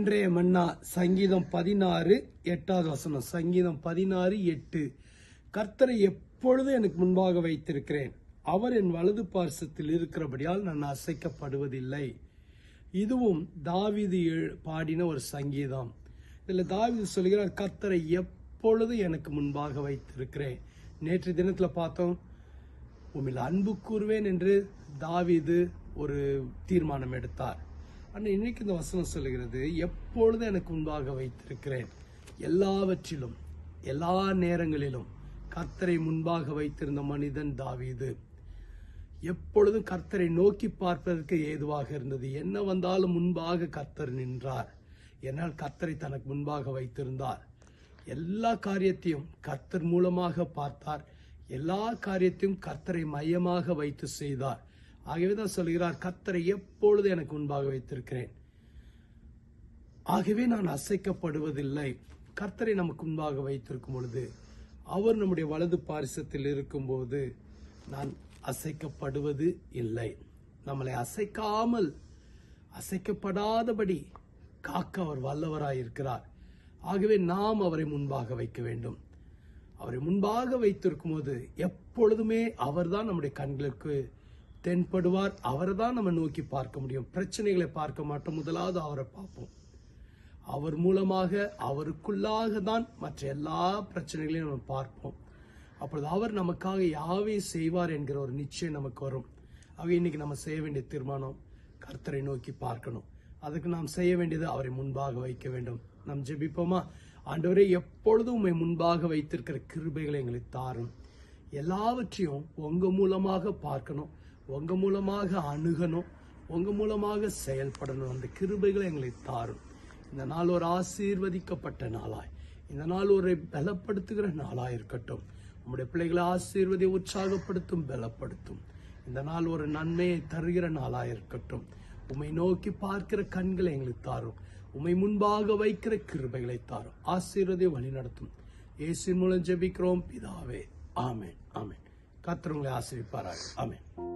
ஒன்றே மன்னா சங்கீதம் பதினாறு எட்டாவது வசனம். சங்கீதம் பதினாறு எட்டு. கர்த்தரை எப்பொழுதும் எனக்கு முன்பாக வைத்திருக்கிறேன். அவர் என் வலது பார்சத்தில் இருக்கிறபடியால் நான் அசைக்கப்படுவதில்லை. இதுவும் தாவிது பாடின ஒரு சங்கீதம். இதில் தாவிது சொல்கிறார் கர்த்தரை எப்பொழுதும் எனக்கு முன்பாக வைத்திருக்கிறேன். நேற்று தினத்தில் பார்த்தோம் உமிழ் அன்பு கூறுவேன் என்று தாவிது ஒரு தீர்மானம் எடுத்தார். ஆனால் இன்னைக்கு இந்த வசனம் சொல்கிறது எப்பொழுதும் எனக்கு முன்பாக வைத்திருக்கிறேன் எல்லாவற்றிலும் எல்லா நேரங்களிலும் கர்த்தரை முன்பாக வைத்திருந்த மனிதன் தாவீது. எப்பொழுதும் கர்த்தரை நோக்கி பார்ப்பதற்கு ஏதுவாக இருந்தது. என்ன வந்தாலும் முன்பாக கர்த்தர் நின்றார். என்னால் கர்த்தரை தனக்கு முன்பாக வைத்திருந்தார். எல்லா காரியத்தையும் கர்த்தர் மூலமாக பார்த்தார். எல்லா காரியத்தையும் கர்த்தரை மையமாக வைத்து செய்தார். ஆகவே தான் சொல்கிறார் கர்த்தரை எப்பொழுது எனக்கு முன்பாக வைத்திருக்கிறேன்? ஆகவே நான் அசைக்கப்படுவதில்லை. கர்த்தரை நமக்கு முன்பாக வைத்திருக்கும் பொழுது அவர் நம்முடைய வலது பாரிசத்தில் இருக்கும்போது நான் அசைக்கப்படுவது இல்லை. நம்மளை அசைக்காமல் அசைக்கப்படாதபடி காக்க அவர் வல்லவராயிருக்கிறார். ஆகவே நாம் அவரை முன்பாக வைக்க வேண்டும். அவரை முன்பாக வைத்திருக்கும் போது எப்பொழுதுமே அவர்தான் நம்முடைய கண்களுக்கு தென்படுவார். அவரை தான் நம்ம நோக்கி பார்க்க முடியும். பிரச்சனைகளை பார்க்க மாட்டோம். முதலாவது அவரை பார்ப்போம். அவர் மூலமாக அவருக்குள்ளாக தான் மற்ற எல்லா பிரச்சனைகளையும் நம்ம பார்ப்போம். அப்பொழுது அவர் நமக்காக யாவே செய்வார் என்கிற ஒரு நிச்சயம் நமக்கு வரும். ஆக இன்னைக்கு நம்ம செய்ய வேண்டிய தீர்மானம் கர்த்தரை நோக்கி பார்க்கணும். அதுக்கு நாம் செய்ய வேண்டியது அவரை முன்பாக வைக்க வேண்டும். நாம் ஜெபிப்போமா? ஆண்டவரே எப்பொழுதும் உண்மை முன்பாக வைத்திருக்கிற கிருபைகளை எங்களுக்கு தாரும். எல்லாவற்றையும் உங்க மூலமாக பார்க்கணும். உங்க மூலமாக அணுகணும் உங்க மூலமாக செயல்படணும். அந்த கிருபைகளை எங்களை தாரும். இந்த நாள் ஒரு ஆசீர்வதிக்கப்பட்ட நாளாய். இந்த நாள் ஒரு பலப்படுத்துகிற நாளாக இருக்கட்டும். உம்முடைய பிள்ளைகளை ஆசீர்வதி உற்சாகப்படுத்தும் பலப்படுத்தும். இந்த நாள் ஒரு நன்மையை தருகிற நாளாக இருக்கட்டும். உமை நோக்கி பார்க்கிற கண்களை எங்களுக்கு தாரும். உம்மை முன்பாக வைக்கிற கிருபைகளை தாரும். ஆசீர்வதை வழி நடத்தும். மூலம் ஜெபிக்கிறோம். பிதாவே ஆமேன் ஆமேன். கத்திரவங்களை உங்களை ஆமேன்.